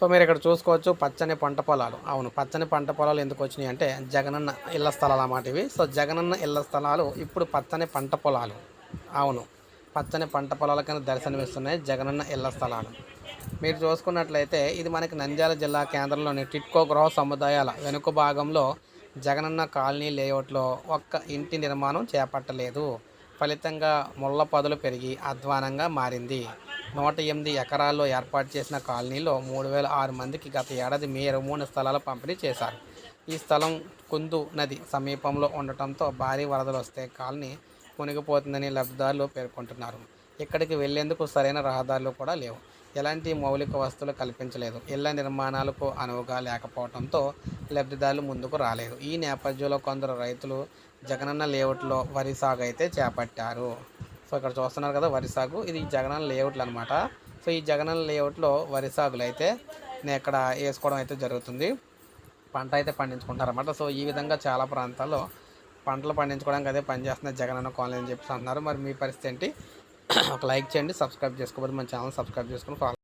So మీరు ఇక్కడ చూసుకోవచ్చు పచ్చని పంట పొలాలు. అవును పచ్చని పంట పొలాలు ఎందుకు వచ్చినాయి అంటే జగనన్న ఇళ్ళ స్థలాలు అన్నమాట ఇవి. సో జగనన్న ఇళ్ళ స్థలాలు ఇప్పుడు పచ్చని పంట పొలాలు. అవును పచ్చని పంట పొలాల కింద దర్శనమిస్తున్నాయి జగనన్న ఇళ్ళ స్థలాలు. మీరు చూసుకున్నట్లయితే ఇది మనకి నంద్యాల జిల్లా కేంద్రంలోని టిట్కో గృహ సముదాయాల వెనుక భాగంలో జగనన్న కాలనీ లేఅవుట్లో ఒక్క ఇంటి నిర్మాణం చేపట్టలేదు. ఫలితంగా ముళ్ళ పొదలు పెరిగి అధ్వానంగా మారింది. నూట ఎనిమిది ఎకరాల్లో ఏర్పాటు చేసిన కాలనీలో మూడు వేల ఆరు మందికి గత ఏడాది మే ఇరవై మూడు స్థలాల పంపిణీ చేశారు. ఈ స్థలం కుందు నది సమీపంలో ఉండటంతో భారీ వరదలు వస్తే కాలనీ మునిగిపోతుందని లబ్ధిదారులు పేర్కొంటున్నారు. ఇక్కడికి వెళ్ళేందుకు సరైన రహదారులు కూడా లేవు. ఎలాంటి మౌలిక వస్తువులు కల్పించలేదు. ఇళ్ళ నిర్మాణాలకు అనువుగా లేకపోవడంతో లబ్ధిదారులు ముందుకు రాలేదు. ఈ నేపథ్యంలో కొందరు రైతులు జగనన్న లేఅవుట్లో వరి సాగు అయితే చేపట్టారు. సో ఇక్కడ చూస్తున్నారు కదా వరి సాగు. ఇది జగనన్న లేఅవుట్లు అనమాట సో ఈ జగనన్న లేఅవుట్లో వరి సాగులు అయితే నేను ఇక్కడ వేసుకోవడం అయితే జరుగుతుంది. పంట అయితే పండించుకుంటారన్నమాట. సో ఈ విధంగా చాలా ప్రాంతాల్లో పంటలు పండించుకోవడానికి అదే పనిచేస్తున్న జగనన్న కాలనీ అని చెప్పి అంటున్నారు. మరి మీ పరిస్థితి ఏంటి? ఒక లైక్ చేయండి సబ్స్క్రైబ్ చేసుకోకపోతే మన ఛానల్ సబ్స్క్రైబ్ చేసుకుని